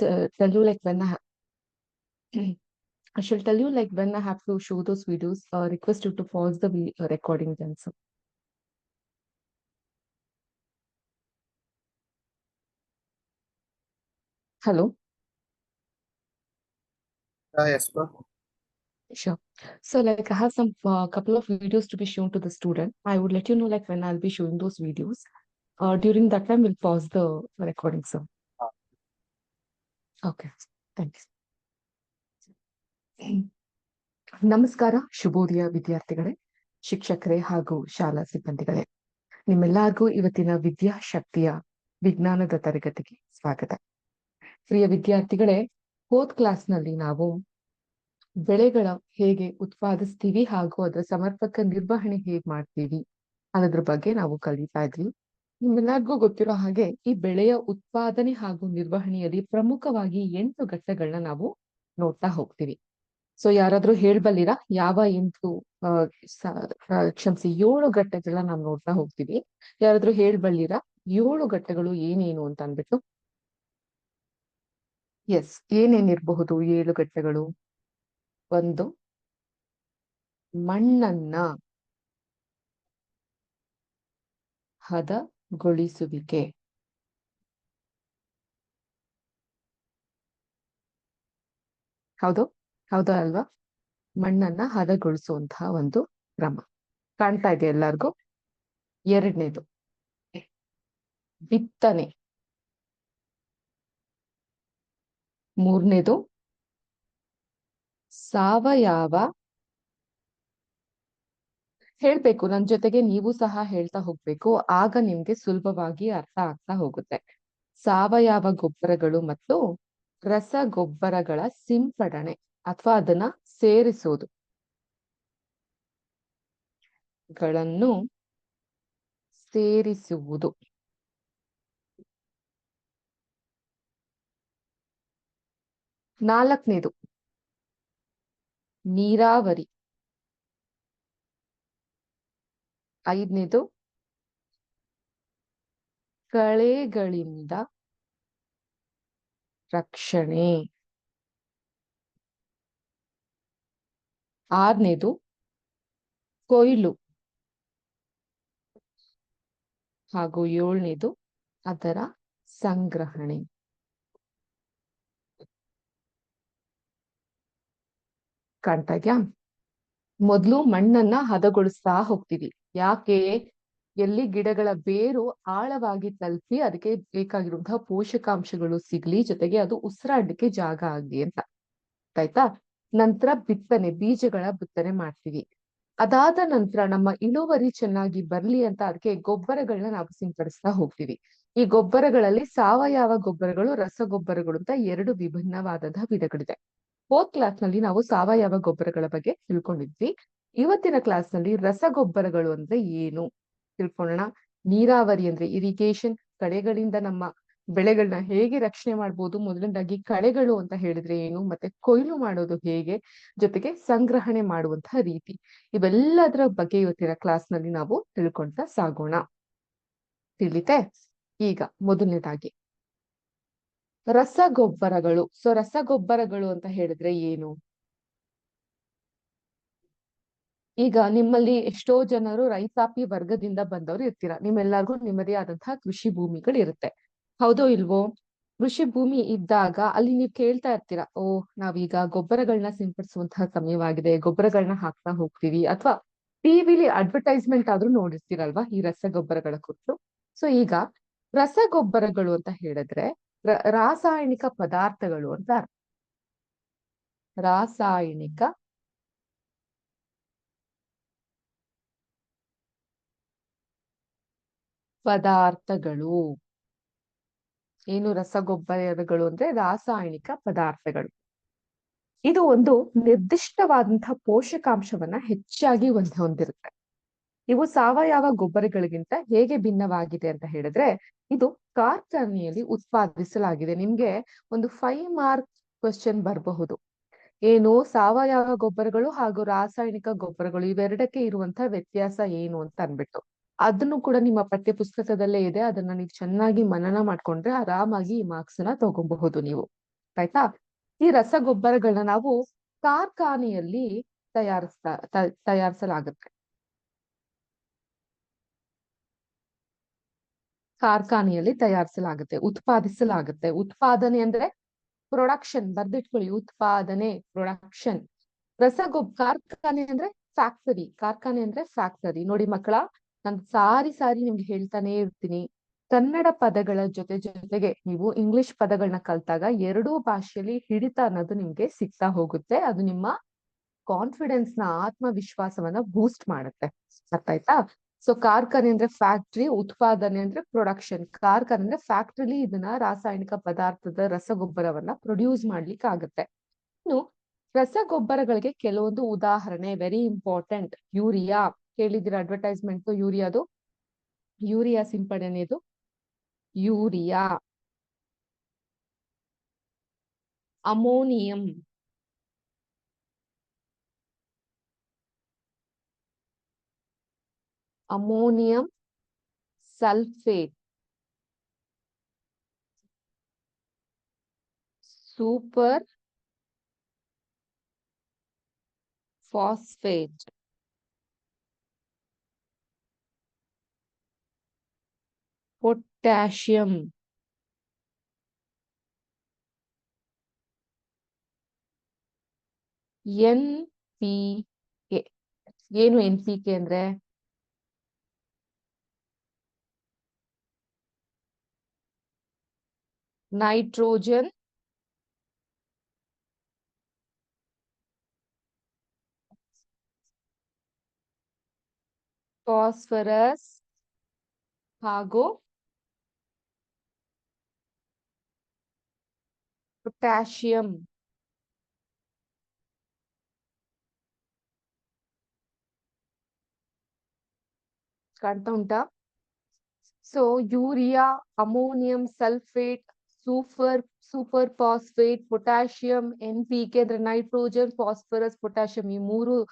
uh, tell you like when I have I shall tell you like when I have to show those videos, uh, request you to pause the uh, recording then. So, hello. Ah, yes, ma'am. Sure. So like I have some uh, couple of videos to be shown to the student. I would let you know like when I'll be showing those videos. Uh, during that time, we'll pause the recording. So, okay. ಯು ನಮಸ್ಕಾರ, ಶುಭೋದಯ ವಿದ್ಯಾರ್ಥಿಗಳೇ, ಶಿಕ್ಷಕರೇ ಹಾಗೂ ಶಾಲಾ ಸಿಬ್ಬಂದಿಗಳೇ. ನಿಮ್ಮೆಲ್ಲರಿಗೂ ಇವತ್ತಿನ ವಿದ್ಯಾಶಕ್ತಿಯ ವಿಜ್ಞಾನದ ತರಗತಿಗೆ ಸ್ವಾಗತ. ಪ್ರಿಯ ವಿದ್ಯಾರ್ಥಿಗಳೇ ಫೋರ್ತ್ ಕ್ಲಾಸ್ನಲ್ಲಿ ನಾವು ಬೆಳೆಗಳ ಹೇಗೆ ಉತ್ಪಾದಿಸ್ತೀವಿ ಹಾಗೂ ಅದರ ಸಮರ್ಪಕ ನಿರ್ವಹಣೆ ಹೇಗ್ ಮಾಡ್ತೀವಿ ಅನ್ನೋದ್ರ ಬಗ್ಗೆ ನಾವು ಕಲಿತಾ ಇದ್ವಿ. ನಿಮ್ಮೆಲ್ಲರಿಗೂ ಗೊತ್ತಿರೋ ಹಾಗೆ ಈ ಬೆಳೆಯ ಉತ್ಪಾದನೆ ಹಾಗೂ ನಿರ್ವಹಣೆಯಲ್ಲಿ ಪ್ರಮುಖವಾಗಿ ಎಂಟು ಘಟ್ಟಗಳನ್ನ ನಾವು ನೋಡ್ತಾ ಹೋಗ್ತೀವಿ. ಸೊ ಯಾರಾದ್ರೂ ಹೇಳ್ಬಲ್ಲಿರಾ? ಯಾವ ಎಂಟು ಕ್ಷಮಿಸಿ ಏಳು ಘಟ್ಟಗಳನ್ನ ನಾವು ನೋಡ್ತಾ ಹೋಗ್ತೀವಿ. ಯಾರಾದ್ರೂ ಹೇಳ್ಬಲ್ಲಿರಾ? ಏಳು ಘಟ್ಟಗಳು ಏನೇನು ಅಂತ ಅಂದ್ಬಿಟ್ಟು. ಎಸ್ ಏನೇನಿರಬಹುದು ಏಳು ಘಟ್ಟಗಳು? ಒಂದು, ಮಣ್ಣನ್ನ ಹದಗೊಳಿಸುವಿಕೆ ಹೌದು ಹೌದು ಅಲ್ವಾ? ಮಣ್ಣನ್ನ ಹದಗೊಳಿಸುವಂತಹ ಒಂದು ಕ್ರಮ. ಕಾಣ್ತಾ ಇದೆ ಎಲ್ಲಾರ್ಗೂ? ಎರಡನೇದು. ಬಿತ್ತನೆ. ಮೂರನೇದು, ಸಾವಯವ ಹೇಳ್ಬೇಕು, ನನ್ ಜೊತೆಗೆ ನೀವು ಸಹ ಹೇಳ್ತಾ ಹೋಗ್ಬೇಕು. ಆಗ ನಿಮ್ಗೆ ಸುಲಭವಾಗಿ ಅರ್ಥ ಆಗ್ತಾ ಹೋಗುತ್ತೆ. ಸಾವಯವ ಗೊಬ್ಬರಗಳು ಮತ್ತು ರಸಗೊಬ್ಬರಗಳ ಸಿಂಪಡಣೆ ಅಥವಾ ಅದನ್ನ ಸೇರಿಸೋದು. ಗಳನ್ನು ಸೇರಿಸುವುದು. ನಾಲ್ಕನೇದು, ನೀರಾವರಿ. ಐದನೇದು? ಕಳೆಗಳಿಂದ ರಕ್ಷಣೆ. ಆರನೇದು ಕೊಯ್ಲು. ಹಾಗೂ ಏಳನೇದು? ಅದರ ಸಂಗ್ರಹಣೆ. ಕಾಣ್ತಾ ಇದೆಯಾ? ಮೊದಲು ಮಣ್ಣನ್ನ ಹದಗೊಳಿಸ್ತಾ ಹೋಗ್ತೀವಿ. ಯಾಕೆ ಎಲ್ಲಿ ಗಿಡಗಳ ಬೇರು ಆಳವಾಗಿ ತಲುಪಿ ಅದಕ್ಕೆ ಬೇಕಾಗಿರುವಂತಹ ಪೋಷಕಾಂಶಗಳು ಸಿಗ್ಲಿ, ಜೊತೆಗೆ ಅದು ಉಸಿರಾಡಲಿಕ್ಕೆ ಜಾಗ ಆಗ್ಲಿ ಅಂತ. ಆಯ್ತಾ? ನಂತರ ಬಿತ್ತನೆ, ಬೀಜಗಳ ಬಿತ್ತನೆ ಮಾಡ್ತೀವಿ. ಅದಾದ ನಂತರ ನಮ್ಮ ಇಳುವರಿ ಚೆನ್ನಾಗಿ ಬರ್ಲಿ ಅಂತ ಅದಕ್ಕೆ ಗೊಬ್ಬರಗಳನ್ನ ನಾವು ಸಿಂಪಡಿಸ್ತಾ ಹೋಗ್ತೀವಿ. ಈ ಗೊಬ್ಬರಗಳಲ್ಲಿ ಸಾವಯವ ಗೊಬ್ಬರಗಳು, ರಸಗೊಬ್ಬರಗಳು ಅಂತ ಎರಡು ವಿಭಿನ್ನವಾದಂತಹ ವಿಧಗಳಿದೆ. ಫೋರ್ತ್ ಕ್ಲಾಸ್ನಲ್ಲಿ ನಾವು ಸಾವಯವ ಗೊಬ್ಬರಗಳ ಬಗ್ಗೆ ತಿಳ್ಕೊಂಡಿದ್ವಿ. ಇವತ್ತಿನ ಕ್ಲಾಸ್ನಲ್ಲಿ ರಸಗೊಬ್ಬರಗಳು ಅಂದ್ರೆ ಏನು? ತಿಳ್ಕೊಳ್ಳೋಣ. ನೀರಾವರಿ ಅಂದ್ರೆ ಇರಿಗೇಷನ್ ಕಳೆಗಳಿಂದ ನಮ್ಮ ಬೆಳೆಗಳನ್ನ ಹೇಗೆ ರಕ್ಷಣೆ ಮಾಡ್ಬೋದು? ಮೊದಲನೇದಾಗಿ ಕಳೆಗಳು ಅಂತ ಹೇಳಿದ್ರೆ ಏನು? ಮತ್ತೆ ಕೊಯ್ಲು ಮಾಡೋದು ಹೇಗೆ? ಜೊತೆಗೆ ಸಂಗ್ರಹಣೆ ಮಾಡುವಂತಹ ರೀತಿ. ಇವೆಲ್ಲದರ ಬಗ್ಗೆ ಇವತ್ತಿನ ಕ್ಲಾಸ್ನಲ್ಲಿ ನಾವು ತಿಳ್ಕೊಂತ ಸಾಗೋಣ. ತಿಳಿತೆ? ಈಗ ಮೊದಲನೇದಾಗಿ. ರಸಗೊಬ್ಬರಗಳು. ಸೊ ರಸಗೊಬ್ಬರಗಳು ಅಂತ ಹೇಳಿದ್ರೆ ಏನು? ಈಗ ನಿಮ್ಮಲ್ಲಿ ಎಷ್ಟೋ ಜನರು ರೈತಾಪಿ ವರ್ಗದಿಂದ ಬಂದವರು ಇರ್ತೀರಾ. ನಿಮ್ಮೆಲ್ಲರಿಗೂ ನಿಮ್ಮದೇ ಆದಂತಹ ಕೃಷಿ ಭೂಮಿಗಳು ಇರುತ್ತೆ. ಹೌದೋ ಇಲ್ವೋ? ಕೃಷಿ ಭೂಮಿ ಇದ್ದಾಗ ಅಲ್ಲಿ ನೀವು ಕೇಳ್ತಾ ಇರ್ತೀರಾ, ಓ, ನಾವೀಗ ಗೊಬ್ಬರಗಳನ್ನ ಸಿಂಪಡಿಸುವಂತಹ ಸಮಯವಾಗಿದೆ ಗೊಬ್ಬರಗಳನ್ನ ಹಾಕ್ತಾ ಹೋಗ್ತೀವಿ ಅಥವಾ ಟಿವಿಲಿ ಅಡ್ವರ್ಟೈಸ್ಮೆಂಟ್ ಆದ್ರೂ ನೋಡಿರ್ತೀರಲ್ವಾ ಈ ರಸಗೊಬ್ಬರಗಳ ಕುರಿತು? ಸೊ ಈಗ ರಸಗೊಬ್ಬರಗಳು ಅಂತ ಹೇಳಿದ್ರೆ ರಾಸಾಯನಿಕ ಪದಾರ್ಥಗಳು ಅಂತ. ರಾಸಾಯನಿಕ ಪದಾರ್ಥಗಳು. ಏನು ರಸಗೊಬ್ಬರಗಳು ಅಂದ್ರೆ ರಾಸಾಯನಿಕ ಪದಾರ್ಥಗಳು. ಇದು ಒಂದು ನಿರ್ದಿಷ್ಟವಾದಂತಹ ಪೋಷಕಾಂಶವನ್ನ ಹೆಚ್ಚಾಗಿ ಹೊಂದಿರುತ್ತೆ. ಇವು ಸಾವಯವ ಗೊಬ್ಬರಗಳಿಗಿಂತ ಹೇಗೆ ಭಿನ್ನವಾಗಿದೆ ಅಂತ ಹೇಳಿದ್ರೆ, ಇದು ಕಾರ್ಖಾನೆಯಲ್ಲಿ ಉತ್ಪಾದಿಸಲಾಗಿದೆ. ನಿಮ್ಗೆ ಒಂದು ಫೈವ್ ಮಾರ್ಕ್ ಕ್ವಶನ್ ಬರಬಹುದು. ಏನು ಸಾವಯವ ಗೊಬ್ಬರಗಳು ಹಾಗೂ ರಾಸಾಯನಿಕ ಗೊಬ್ಬರಗಳು ಇವೆರಡಕ್ಕೆ ಇರುವಂತಹ ವ್ಯತ್ಯಾಸ ಏನು ಅಂತ ಅನ್ಬಿಟ್ಟು ಅದನ್ನು ಕೂಡ ನಿಮ್ಮ ಪಠ್ಯ ಪುಸ್ತಕದಲ್ಲೇ ಇದೆ. ಅದನ್ನ ನೀವು ಚೆನ್ನಾಗಿ ಮನನ ಮಾಡ್ಕೊಂಡ್ರೆ ಆರಾಮಾಗಿ ಈ ಮಾರ್ಕ್ಸ್ನ ತಗೊಬಹುದು ನೀವು. ಆಯ್ತಾ? ಈ ರಸಗೊಬ್ಬರಗಳನ್ನ ನಾವು ಕಾರ್ಖಾನೆಯಲ್ಲಿ ತಯಾರಿಸ್ತಾ ತಯಾರಿಸಲಾಗುತ್ತೆ. ಕಾರ್ಖಾನೆಯಲ್ಲಿ ತಯಾರಿಸಲಾಗುತ್ತೆ, ಉತ್ಪಾದಿಸಲಾಗುತ್ತೆ. ಉತ್ಪಾದನೆ ಅಂದ್ರೆ ಪ್ರೊಡಕ್ಷನ್ ಬರ್ದಿಟ್ಕೊಳ್ಳಿ. ಉತ್ಪಾದನೆ ಪ್ರೊಡಕ್ಷನ್ ರಸಗೊಬ್ಬ, ಕಾರ್ಖಾನೆ ಅಂದ್ರೆ ಫ್ಯಾಕ್ಟರಿ ಕಾರ್ಖಾನೆ ಅಂದ್ರೆ ಫ್ಯಾಕ್ಟರಿ ನೋಡಿ ಮಕ್ಕಳ, ನಾನು ಸಾರಿ ಸಾರಿ ನಿಮ್ಗೆ ಹೇಳ್ತಾನೆ ಇರ್ತೀನಿ. ಕನ್ನಡ ಪದಗಳ ಜೊತೆ ಜೊತೆಗೆ ನೀವು ಇಂಗ್ಲಿಷ್ ಪದಗಳನ್ನ ಕಲ್ತಾಗ ಎರಡೂ ಭಾಷೆಯಲ್ಲಿ ಹಿಡಿತ ಅನ್ನೋದು ನಿಮ್ಗೆ ಸಿಗ್ತಾ ಹೋಗುತ್ತೆ. ಅದು ನಿಮ್ಮ ಕಾನ್ಫಿಡೆನ್ಸ್ನ ಆತ್ಮವಿಶ್ವಾಸವನ್ನ ಬೂಸ್ಟ್ ಮಾಡುತ್ತೆ. ಅರ್ಥ ಆಯ್ತಾ? ಸೊ ಕಾರ್ಖಾನೆ ಅಂದ್ರೆ ಫ್ಯಾಕ್ಟ್ರಿ ಉತ್ಪಾದನೆ ಅಂದ್ರೆ ಪ್ರೊಡಕ್ಷನ್ ಕಾರ್ಖಾನೆ ಅಂದ್ರೆ ಫ್ಯಾಕ್ಟ್ರಿಲಿ ಇದನ್ನ ರಾಸಾಯನಿಕ ಪದಾರ್ಥದ ರಸಗೊಬ್ಬರವನ್ನ ಪ್ರೊಡ್ಯೂಸ್ ಮಾಡ್ಲಿಕ್ಕೆ ಆಗುತ್ತೆ. ಇನ್ನು ರಸಗೊಬ್ಬರಗಳಿಗೆ ಕೆಲವೊಂದು ಉದಾಹರಣೆ ವೆರಿ ಇಂಪಾರ್ಟೆಂಟ್ ಯೂರಿಯಾ. ಕೇಳಿದಿರ ಅಡ್ವರ್ಟೈಸ್ಮೆಂಟ್ ಯೂರಿಯಾದು urea ಸಿಂಪಡಣೆದು urea. Ammonium. Ammonium sulphate super phosphate potassium N P K ಏನು ಎನ್ ಪಿ ಕೆ ಅಂದ್ರೆ ನೈಟ್ರೋಜನ್ ಫಾಸ್ಫರಸ್ ಹಾಗೂ ಪೊಟ್ಯಾಷಿಯಂ ಕಾಣ್ತಾ ಉಂಟಾ so urea ammonium sulphate super super phosphate potassium N P K ಅಂದ್ರೆ nitrogen phosphorus potassium ಈ ಮೂರು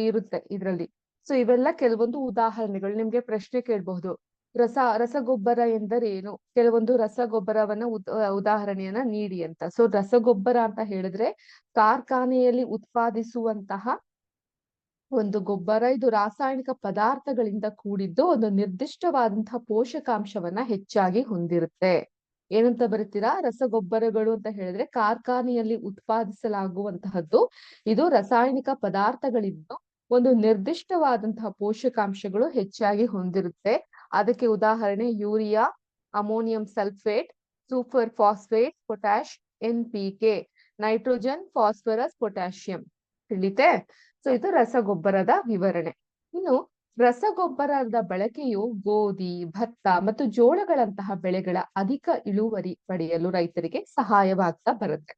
ಇರುತ್ತೆ ಇದರಲ್ಲಿ. ಸೊ ಇವೆಲ್ಲ ಕೆಲವೊಂದು ಉದಾಹರಣೆಗಳು. ನಿಮ್ಗೆ ಪ್ರಶ್ನೆ ಕೇಳಬಹುದು. ರಸ, ರಸಗೊಬ್ಬರ ಎಂದರೇನು? ಕೆಲವೊಂದು ರಸಗೊಬ್ಬರವನ್ನ ಉದ್- ಉದಾಹರಣೆಯನ್ನ ನೀಡಿ ಅಂತ. ಸೊ ರಸಗೊಬ್ಬರ ಅಂತ ಹೇಳಿದ್ರೆ ಕಾರ್ಖಾನೆಯಲ್ಲಿ ಉತ್ಪಾದಿಸುವಂತಹ ಒಂದು ಗೊಬ್ಬರ, ಇದು ರಾಸಾಯನಿಕ ಪದಾರ್ಥಗಳಿಂದ ಕೂಡಿದ್ದು ಒಂದು ನಿರ್ದಿಷ್ಟವಾದಂತಹ ಪೋಷಕಾಂಶವನ್ನ ಹೆಚ್ಚಾಗಿ ಹೊಂದಿರುತ್ತೆ. ಏನಂತ ಬರೀತೀರಾ? ರಸಗೊಬ್ಬರಗಳು ಅಂತ ಹೇಳಿದ್ರೆ ಕಾರ್ಖಾನೆಯಲ್ಲಿ ಉತ್ಪಾದಿಸಲಾಗುವಂತಹದ್ದು. ಇದು ರಾಸಾಯನಿಕ ಪದಾರ್ಥಗಳಿದ್ದು ಒಂದು ನಿರ್ದಿಷ್ಟವಾದಂತಹ ಪೋಷಕಾಂಶಗಳು ಹೆಚ್ಚಾಗಿ ಹೊಂದಿರುತ್ತೆ. ಅದಕ್ಕೆ ಉದಾಹರಣೆ, urea, ammonium sulphate, super phosphate potash N P K, nitrogen, phosphorus, potassium. ತಿಳಿತೆ? So, ಇದು ರಸಗೊಬ್ಬರದ ವಿವರಣೆ. ಇನ್ನು ರಸಗೊಬ್ಬರದ ಬಳಕೆಯು ಗೋಧಿ, ಭತ್ತ ಮತ್ತು ಜೋಳಗಳಂತಹ ಬೆಳೆಗಳ ಅಧಿಕ ಇಳುವರಿ ಪಡೆಯಲು ರೈತರಿಗೆ ಸಹಾಯವಾಗ್ತಾ ಬರುತ್ತೆ.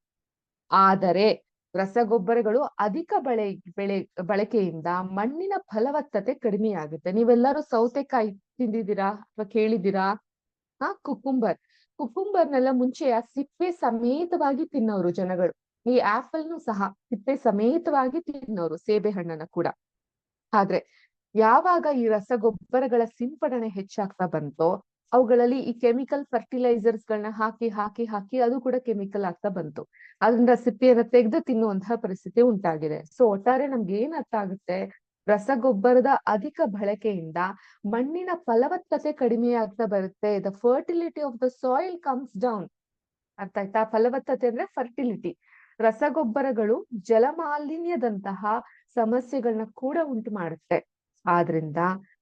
ಆದರೆ ರಸಗೊಬ್ಬರಗಳು ಅಧಿಕ ಬಳೆ, ಬೆಳೆ, ಬಳಕೆಯಿಂದ ಮಣ್ಣಿನ ಫಲವತ್ತತೆ ಕಡಿಮೆಯಾಗುತ್ತೆ. ನೀವೆಲ್ಲರೂ ಸೌತೆಕಾಯಿ ತಿಂದಿದ್ದೀರಾ ಅಥವಾ ಕೇಳಿದ್ದೀರಾ? ಹಾ, ಕುಕುಂಬರ್. ಕುಕುಂಬರ್ನೆಲ್ಲ ಮುಂಚೆಯ ಸಿಪ್ಪೆ ಸಮೇತವಾಗಿ ತಿನ್ನೋರು ಜನಗಳು. ಈ ಆಪಲ್ನು ಸಹ ಸಿಪ್ಪೆ ಸಮೇತವಾಗಿ ತಿನ್ನೋರು ಸೇಬೆ ಹಣ್ಣನ್ನ ಕೂಡ. ಆದ್ರೆ ಯಾವಾಗ ಈ ರಸಗೊಬ್ಬರಗಳ ಸಿಂಪಡಣೆ ಹೆಚ್ಚಾಗ್ತಾ ಬಂತೋ, ಅವುಗಳಲ್ಲಿ ಈ ಕೆಮಿಕಲ್ ಫರ್ಟಿಲೈಸರ್ಸ್ ಗಳನ್ನ ಹಾಕಿ ಹಾಕಿ ಹಾಕಿ ಅದು ಕೂಡ ಕೆಮಿಕಲ್ ಆಗ್ತಾ ಬಂತು. ಅದರಿಂದ ಸಿಪ್ಪೆಯನ್ನ ತೆಗೆದು ತಿನ್ನುವಂತಹ ಪರಿಸ್ಥಿತಿ ಉಂಟಾಗಿದೆ. ಸೊ ಒಟ್ಟಾರೆ ನಮ್ಗೆ ಏನ್ ಅರ್ಥ ಆಗುತ್ತೆ? ರಸಗೊಬ್ಬರದ ಅಧಿಕ ಬಳಕೆಯಿಂದ ಮಣ್ಣಿನ ಫಲವತ್ತತೆ ಕಡಿಮೆ ಆಗ್ತಾ ಬರುತ್ತೆ. The fertility of the soil comes down ಅರ್ಥ ಆಯ್ತಾ? ಫಲವತ್ತತೆ ಅಂದ್ರೆ ಫರ್ಟಿಲಿಟಿ ರಸಗೊಬ್ಬರಗಳು ಜಲಮಾಲಿನ್ಯದಂತಹ ಸಮಸ್ಯೆಗಳನ್ನ ಕೂಡ ಉಂಟು ಮಾಡುತ್ತೆ. ಆದ್ರಿಂದ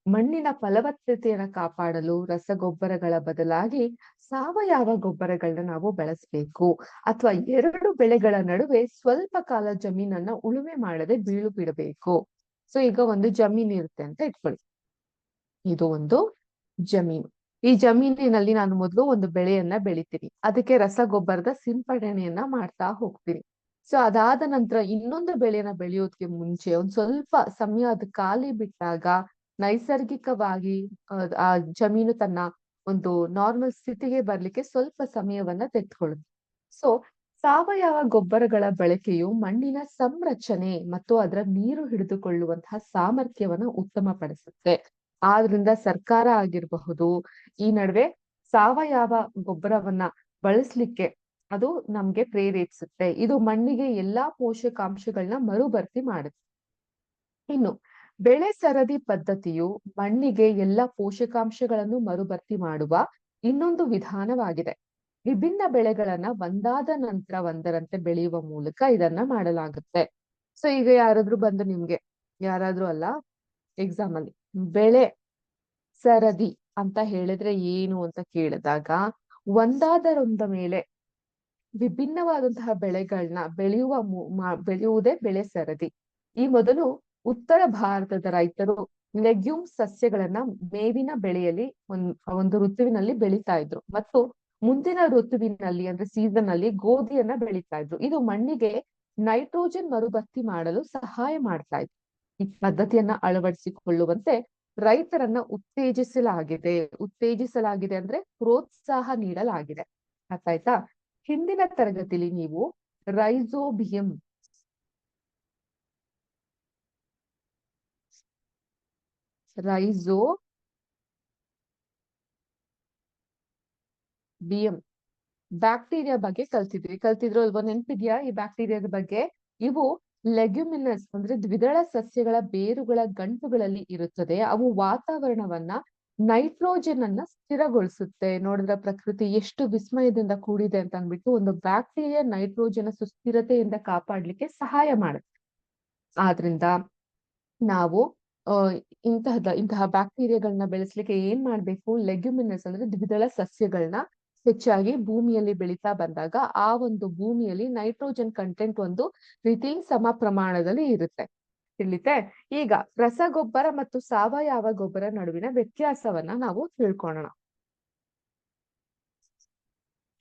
ಮಣ್ಣಿನ ಫಲವತ್ತತೆಯನ್ನ ಕಾಪಾಡಲು ರಸಗೊಬ್ಬರಗಳ ಬದಲಾಗಿ ಸಾವಯವ ಗೊಬ್ಬರಗಳನ್ನ ನಾವು ಬಳಸಬೇಕು. ಅಥವಾ ಎರಡು ಬೆಳೆಗಳ ನಡುವೆ ಸ್ವಲ್ಪ ಕಾಲ ಜಮೀನನ್ನ ಉಳುಮೆ ಮಾಡದೆ ಬೀಳು ಬಿಡಬೇಕು. ಸೊ, ಈಗ ಒಂದು ಜಮೀನ್ ಇರುತ್ತೆ ಅಂತ ಇಟ್ಕೊಳ್ಳಿ. ಇದು ಒಂದು ಜಮೀನು. ಈ ಜಮೀನಿನಲ್ಲಿ ನಾನು ಮೊದಲು ಒಂದು ಬೆಳೆಯನ್ನ ಬೆಳಿತೀನಿ. ಅದಕ್ಕೆ ರಸಗೊಬ್ಬರದ ಸಿಂಪಡಣೆಯನ್ನ ಮಾಡ್ತಾ ಹೋಗ್ತೀನಿ. ಸೊ ಅದಾದ ನಂತರ ಇನ್ನೊಂದು ಬೆಳೆನ ಬೆಳೆಯೋದಕ್ಕೆ ಮುಂಚೆ ಒಂದ್ ಸ್ವಲ್ಪ ಸಮಯ ಅದು ಖಾಲಿ ಬಿಟ್ಟಾಗ ನೈಸರ್ಗಿಕವಾಗಿ, ಆ ಜಮೀನು ತನ್ನ ಒಂದು ನಾರ್ಮಲ್ ಸ್ಥಿತಿಗೆ ಬರ್ಲಿಕ್ಕೆ ಸ್ವಲ್ಪ ಸಮಯವನ್ನ ತೆಗೆದುಕೊಳ್ಳುತ್ತೆ. ಸೊ ಸಾವಯವ ಗೊಬ್ಬರಗಳ ಬಳಕೆಯು ಮಣ್ಣಿನ ಸಂರಚನೆ ಮತ್ತು ಅದರ ನೀರು ಹಿಡಿದುಕೊಳ್ಳುವಂತಹ ಸಾಮರ್ಥ್ಯವನ್ನ ಉತ್ತಮಪಡಿಸುತ್ತೆ. ಆದ್ರಿಂದ ಸರ್ಕಾರ ಆಗಿರಬಹುದು, ಈ ನಡುವೆ ಸಾವಯವ ಗೊಬ್ಬರವನ್ನ ಬಳಸ್ಲಿಕ್ಕೆ ಅದು ನಮ್ಗೆ ಪ್ರೇರೇಪಿಸುತ್ತೆ. ಇದು ಮಣ್ಣಿಗೆ ಎಲ್ಲಾ ಪೋಷಕಾಂಶಗಳನ್ನ ಮರುಭರ್ತಿ ಮಾಡುತ್ತೆ. ಇನ್ನು ಬೆಳೆ ಸರದಿ ಪದ್ಧತಿಯು ಮಣ್ಣಿಗೆ ಎಲ್ಲಾ ಪೋಷಕಾಂಶಗಳನ್ನು ಮರುಭರ್ತಿ ಮಾಡುವ ಇನ್ನೊಂದು ವಿಧಾನವಾಗಿದೆ. ವಿಭಿನ್ನ ಬೆಳೆಗಳನ್ನ ಒಂದಾದ ನಂತರ ಒಂದರಂತೆ ಬೆಳೆಯುವ ಮೂಲಕ ಇದನ್ನ ಮಾಡಲಾಗುತ್ತೆ. ಸೊ ಈಗ ಯಾರಾದ್ರೂ ಬಂದು ನಿಮ್ಗೆ, ಯಾರಾದ್ರೂ ಅಲ್ಲ ಎಕ್ಸಾಮ್ ಅಲ್ಲಿ, ಬೆಳೆ ಸರದಿ ಅಂತ ಹೇಳಿದ್ರೆ ಏನು ಅಂತ ಕೇಳಿದಾಗ, ಒಂದಾದರೊಂದ ಮೇಲೆ ವಿಭಿನ್ನವಾದಂತಹ ಬೆಳೆಗಳನ್ನ ಬೆಳೆಯುವ ಬೆಳೆಯುವುದೇ ಬೆಳೆ ಸರದಿ. ಈ ಮೊದಲು ಉತ್ತರ ಭಾರತದ ರೈತರು ಲೆಗ್ಯೂಮ್ ಸಸ್ಯಗಳನ್ನ ಮೇವಿನ ಬೆಳೆಯಲ್ಲಿ ಒಂದ್, ಒಂದು ಋತುವಿನಲ್ಲಿ ಬೆಳಿತಾ ಇದ್ರು. ಮತ್ತು ಮುಂದಿನ ಋತುವಿನಲ್ಲಿ ಅಂದ್ರೆ ಸೀಸನ್ ಅಲ್ಲಿ ಗೋಧಿಯನ್ನ ಬೆಳಿತಾ ಇದ್ರು. ಇದು ಮಣ್ಣಿಗೆ ನೈಟ್ರೋಜನ್ ಮರುಭರ್ತಿ ಮಾಡಲು ಸಹಾಯ ಮಾಡ್ತಾ ಇತ್ತು. ಈ ಪದ್ಧತಿಯನ್ನ ಅಳವಡಿಸಿಕೊಳ್ಳುವಂತೆ ರೈತರನ್ನ ಉತ್ತೇಜಿಸಲಾಗಿದೆ. ಉತ್ತೇಜಿಸಲಾಗಿದೆ ಅಂದ್ರೆ ಪ್ರೋತ್ಸಾಹ ನೀಡಲಾಗಿದೆ. ಅರ್ಥ ಆಯ್ತಾ? ಹಿಂದಿನ ತರಗತಿಲಿ ನೀವು ರೈಸೋಬಿಯಂ ರೈಸೋ ಬಿಎಂ ಬ್ಯಾಕ್ಟೀರಿಯಾ ಬಗ್ಗೆ ಕಲ್ತಿದ್ವಿ. ಕಲ್ತಿದ್ರು ಅಲ್ವಾ ನೆನ್ಪಿದ್ಯಾ ಈ ಬ್ಯಾಕ್ಟೀರಿಯಾದ ಬಗ್ಗೆ? ಇವು ಲೆಗ್ಯುಮಿನಸ್ ಅಂದ್ರೆ ದ್ವಿದಳ ಸಸ್ಯಗಳ ಬೇರುಗಳ ಗಂಟುಗಳಲ್ಲಿ ಇರುತ್ತದೆ. ಅವು ವಾತಾವರಣವನ್ನ ನೈಟ್ರೋಜನ್ ಅನ್ನ ಸ್ಥಿರಗೊಳಿಸುತ್ತೆ. ನೋಡಿದ್ರೆ ಪ್ರಕೃತಿ ಎಷ್ಟು ವಿಸ್ಮಯದಿಂದ ಕೂಡಿದೆ ಅಂತ ಅಂದ್ಬಿಟ್ಟು ಒಂದು ಬ್ಯಾಕ್ಟೀರಿಯಾ ನೈಟ್ರೋಜನ್ ಸುಸ್ಥಿರತೆಯಿಂದ ಕಾಪಾಡ್ಲಿಕ್ಕೆ ಸಹಾಯ ಮಾಡುತ್ತೆ. ಆದ್ರಿಂದ ನಾವು ಇಂತಹದ, ಇಂತಹ ಬ್ಯಾಕ್ಟೀರಿಯಾಗಳನ್ನ ಬೆಳೆಸ್ಲಿಕ್ಕೆ ಏನ್ ಮಾಡ್ಬೇಕು? ಲೆಗ್ಯುಮಿನಸ್ ಅಂದ್ರೆ ದ್ವಿದಳ ಸಸ್ಯಗಳನ್ನ ಹೆಚ್ಚಾಗಿ ಭೂಮಿಯಲ್ಲಿ ಬೆಳೀತಾ ಬಂದಾಗ ಆ ಒಂದು ಭೂಮಿಯಲ್ಲಿ ನೈಟ್ರೋಜನ್ ಕಂಟೆಂಟ್ ಒಂದು ರೀತಿ ಸಮ ಪ್ರಮಾಣದಲ್ಲಿ ಇರುತ್ತೆ. ತಿಳಿತೆ. ಈಗ ರಸಗೊಬ್ಬರ ಮತ್ತು ಸಾವಯವ ಗೊಬ್ಬರ ನಡುವಿನ ವ್ಯತ್ಯಾಸವನ್ನ ನಾವು ತಿಳ್ಕೊಳ್ಳೋಣ